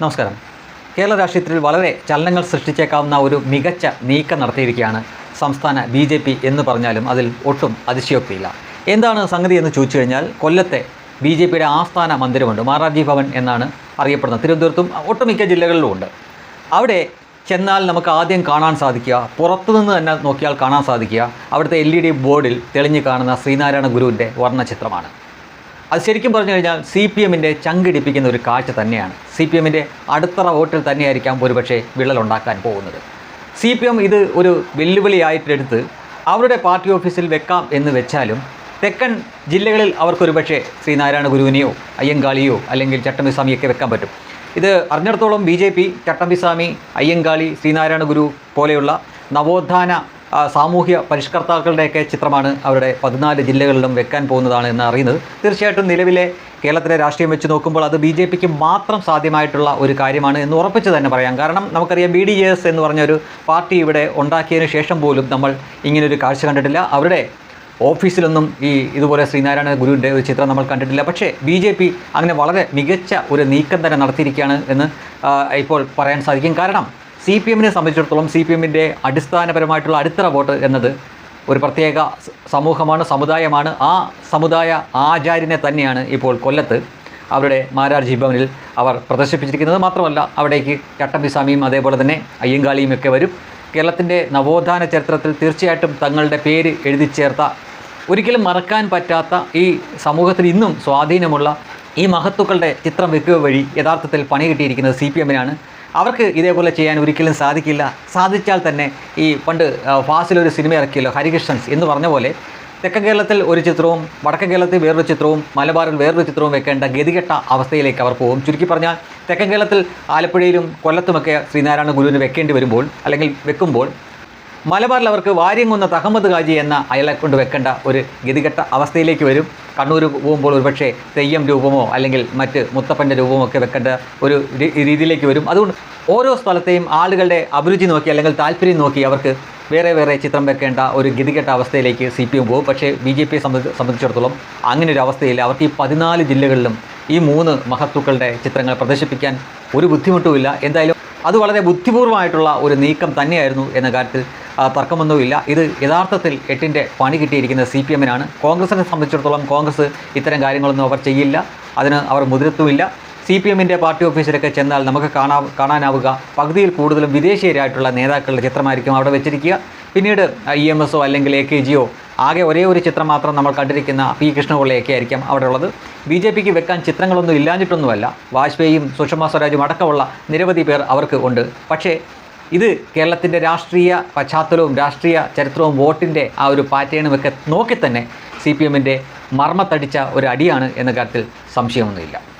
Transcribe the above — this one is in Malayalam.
നമസ്കാരം. കേരള രാഷ്ട്രീയത്തിൽ വളരെ ചലനങ്ങൾ സൃഷ്ടിച്ചേക്കാവുന്ന ഒരു മികച്ച നീക്കം നടത്തിയിരിക്കുകയാണ് സംസ്ഥാന ബി ജെ പി എന്ന് പറഞ്ഞാലും അതിൽ ഒട്ടും അതിശയോക്തിയില്ല. എന്താണ് സംഗതി എന്ന് ചോദിച്ചു കഴിഞ്ഞാൽ കൊല്ലത്തെ ബി ജെ പിയുടെ ആസ്ഥാന മന്ദിരമുണ്ട് മാറാർജി ഭവൻ എന്നാണ് അറിയപ്പെടുന്നത്. തിരുവനന്തപുരത്തും ഒട്ടുമിക്ക ജില്ലകളിലും ഉണ്ട്. അവിടെ ചെന്നാൽ നമുക്ക് ആദ്യം കാണാൻ സാധിക്കുക പുറത്തുനിന്ന് തന്നെ നോക്കിയാൽ കാണാൻ സാധിക്കുക. അവിടുത്തെ എൽ ബോർഡിൽ തെളിഞ്ഞു കാണുന്ന ശ്രീനാരായണ ഗുരുവിന്റെ വർണചിത്രമാണ്. അത് ശരിക്കും പറഞ്ഞു കഴിഞ്ഞാൽ സി പി എമ്മിന്റെ ചങ്കിടിപ്പിക്കുന്ന ഒരു കാഴ്ച തന്നെയാണ്. സി പി എമ്മിന്റെ അടുത്തറ വോട്ടിൽ തന്നെയായിരിക്കാം ഒരുപക്ഷെ വിള്ളലുണ്ടാക്കാൻ പോകുന്നത്. സി പി എം ഇത് ഒരു വെല്ലുവിളിയായിട്ടെടുത്ത് അവരുടെ പാർട്ടി ഓഫീസിൽ വെക്കാം എന്ന് വെച്ചാലും തെക്കൻ ജില്ലകളിൽ അവർക്കൊരുപക്ഷെ ശ്രീനാരായണ ഗുരുവിനെയോ അയ്യങ്കാളിയോ അല്ലെങ്കിൽ ചട്ടമ്പിസ്വാമിയൊക്കെ വെക്കാൻ പറ്റും. ഇത് അറിഞ്ഞിടത്തോളം B J P Chattampiswami Ayyankali Sreenarayana Guru പോലെയുള്ള നവോത്ഥാന സാമൂഹ്യ പരിഷ്കർത്താക്കളുടെയൊക്കെ ചിത്രമാണ് അവരുടെ പതിനാല് ജില്ലകളിലും വെക്കാൻ പോകുന്നതാണ് എന്ന് അറിയുന്നത് തീർച്ചയായിട്ടും നിലവിലെ കേരളത്തിലെ രാഷ്ട്രീയം വെച്ച് നോക്കുമ്പോൾ അത് ബി ജെ പിക്ക് മാത്രം സാധ്യമായിട്ടുള്ള ഒരു കാര്യമാണ് എന്ന് ഉറപ്പിച്ച് തന്നെ പറയാം. കാരണം നമുക്കറിയാം ബി ഡി എസ് എന്ന് പറഞ്ഞൊരു പാർട്ടി ഇവിടെ ഉണ്ടാക്കിയതിന് ശേഷം പോലും നമ്മൾ ഇങ്ങനൊരു കാഴ്ച കണ്ടിട്ടില്ല. അവരുടെ ഓഫീസിലൊന്നും ഈ ഇതുപോലെ ശ്രീനാരായണ ഗുരുവിന്റെ ഒരു ചിത്രം നമ്മൾ കണ്ടിട്ടില്ല. പക്ഷേ ബി ജെ പി അങ്ങനെ വളരെ മികച്ച ഒരു നീക്കം തന്നെ നടത്തിയിരിക്കുകയാണ് എന്ന് ഇപ്പോൾ പറയാൻ സാധിക്കും. കാരണം സി പി എമ്മിനെ സംബന്ധിച്ചിടത്തോളം സി പി എമ്മിന്റെ അടിസ്ഥാനപരമായിട്ടുള്ള അടിത്തറ വോട്ട് എന്നത് ഒരു പ്രത്യേക സമൂഹമാണ് സമുദായമാണ്. ആ സമുദായ ആചാര്യനെ തന്നെയാണ് ഇപ്പോൾ കൊല്ലത്ത് അവരുടെ മാരാർജി ഭവനിൽ അവർ പ്രദർശിപ്പിച്ചിരിക്കുന്നത്. മാത്രമല്ല അവിടേക്ക് ചട്ടമ്പിസ്വാമിയും അതേപോലെ തന്നെ അയ്യങ്കാളിയും ഒക്കെ വരും. കേരളത്തിന്റെ നവോത്ഥാന ചരിത്രത്തിൽ തീർച്ചയായിട്ടും തങ്ങളുടെ പേര് എഴുതി ചേർത്ത ഒരിക്കലും മറക്കാൻ പറ്റാത്ത ഈ സമൂഹത്തിൽ ഇന്നും സ്വാധീനമുള്ള ഈ മഹത്തുക്കളുടെ ചിത്രം വെക്കുക വഴി യഥാർത്ഥത്തിൽ പണി കിട്ടിയിരിക്കുന്നത് സി പി എമ്മിനാണ് അവർക്ക് ഇതേപോലെ ചെയ്യാൻ ഒരിക്കലും സാധിക്കില്ല. സാധിച്ചാൽ തന്നെ ഈ പണ്ട് ഫാസിലൊരു സിനിമ ഇറക്കിയല്ലോ ഹരികൃഷ്ണൻസ് എന്ന് പറഞ്ഞ പോലെ തെക്കൻ കേരളത്തിൽ ഒരു ചിത്രവും വടക്കൻ കേരളത്തിൽ വേറൊരു ചിത്രവും മലബാറിൽ വേറൊരു ചിത്രവും വെക്കേണ്ട ഗതികെട്ട അവസ്ഥയിലേക്ക് അവർ പോകും. ചുരുക്കി പറഞ്ഞാൽ തെക്കൻ കേരളത്തിൽ ആലപ്പുഴയിലും കൊല്ലത്തുമൊക്കെ ശ്രീനാരായണ ഗുരുവിന് വെക്കേണ്ടി വരുമ്പോൾ അല്ലെങ്കിൽ വെക്കുമ്പോൾ മലബാറിൽ അവർക്ക് വാര്യംകുന്ന തഹമ്മദ് ഹാജി എന്ന അയാളെ കൊണ്ട് വെക്കേണ്ട ഒരു ഗതികെട്ട അവസ്ഥയിലേക്ക് വരും. കണ്ണൂർ പോകുമ്പോൾ ഒരുപക്ഷെ തെയ്യം രൂപമോ അല്ലെങ്കിൽ മറ്റ് മുത്തപ്പന്റെ രൂപമോ ഒക്കെ വെക്കേണ്ട ഒരു രീതിയിലേക്ക് വരും. അതുകൊണ്ട് ഓരോ സ്ഥലത്തെയും ആളുകളുടെ അഭിരുചി നോക്കി അല്ലെങ്കിൽ താല്പര്യം നോക്കി അവർക്ക് വേറെ വേറെ ചിത്രം വെക്കേണ്ട ഒരു ഗതികെട്ട അവസ്ഥയിലേക്ക് സി പി എം പോകും. പക്ഷേ ബി ജെ പിയെ സംബന്ധിച്ചിടത്തോളം അങ്ങനെ ഒരു അവസ്ഥയിൽ അവർക്ക് ഈ പതിനാല് ജില്ലകളിലും ഈ മൂന്ന് മഹത്തുക്കളുടെ ചിത്രങ്ങൾ പ്രദർശിപ്പിക്കാൻ ഒരു ബുദ്ധിമുട്ടുമില്ല. എന്തായാലും അത് വളരെ ബുദ്ധിപൂർവമായിട്ടുള്ള ഒരു നീക്കം തന്നെയായിരുന്നു എന്ന കാര്യത്തിൽ തർക്കമൊന്നുമില്ല ഇത് യഥാർത്ഥത്തിൽ എട്ടിന്റെ പണി കിട്ടിയിരിക്കുന്നത് സി പി എമ്മിനാണ്. കോൺഗ്രസിനെ സംബന്ധിച്ചിടത്തോളം കോൺഗ്രസ് ഇത്തരം കാര്യങ്ങളൊന്നും അവർ ചെയ്യില്ല. അതിന് അവർ മുതിരത്തുമില്ല സി പി എമ്മിന്റെ പാർട്ടി ഓഫീസിലൊക്കെ ചെന്നാൽ നമുക്ക് കാണാ കാണാനാവുക. പകുതിയിൽ കൂടുതലും വിദേശീയരായിട്ടുള്ള നേതാക്കളുടെ ചിത്രമായിരിക്കും അവിടെ വെച്ചിരിക്കുക. പിന്നീട് ഇ എം എസോ അല്ലെങ്കിൽ എ കെ ജിയോ ആകെ ഒരേ ഒരു ചിത്രം മാത്രം നമ്മൾ കണ്ടിരിക്കുന്ന പി കൃഷ്ണപിള്ളയൊക്കെ ആയിരിക്കും അവിടെ ഉള്ളത്. ബി ജെ പിക്ക് വെക്കാൻ ചിത്രങ്ങളൊന്നും ഇല്ലാഞ്ഞിട്ടൊന്നുമല്ല. വാജ്പേയിയും സുഷമ സ്വരാജും അടക്കമുള്ള നിരവധി പേർ അവർക്ക് ഉണ്ട്. പക്ഷേ ഇത് കേരളത്തിന്റെ രാഷ്ട്രീയ പശ്ചാത്തലവും രാഷ്ട്രീയ ചരിത്രവും വോട്ടിന്റെ ആ ഒരു പാറ്റേണും ഒക്കെ നോക്കി തന്നെ സി പി എമ്മിന്റെ മർമ്മത്തടിച്ച ഒരു അടിയാണ് എന്ന കാര്യത്തിൽ സംശയമൊന്നുമില്ല.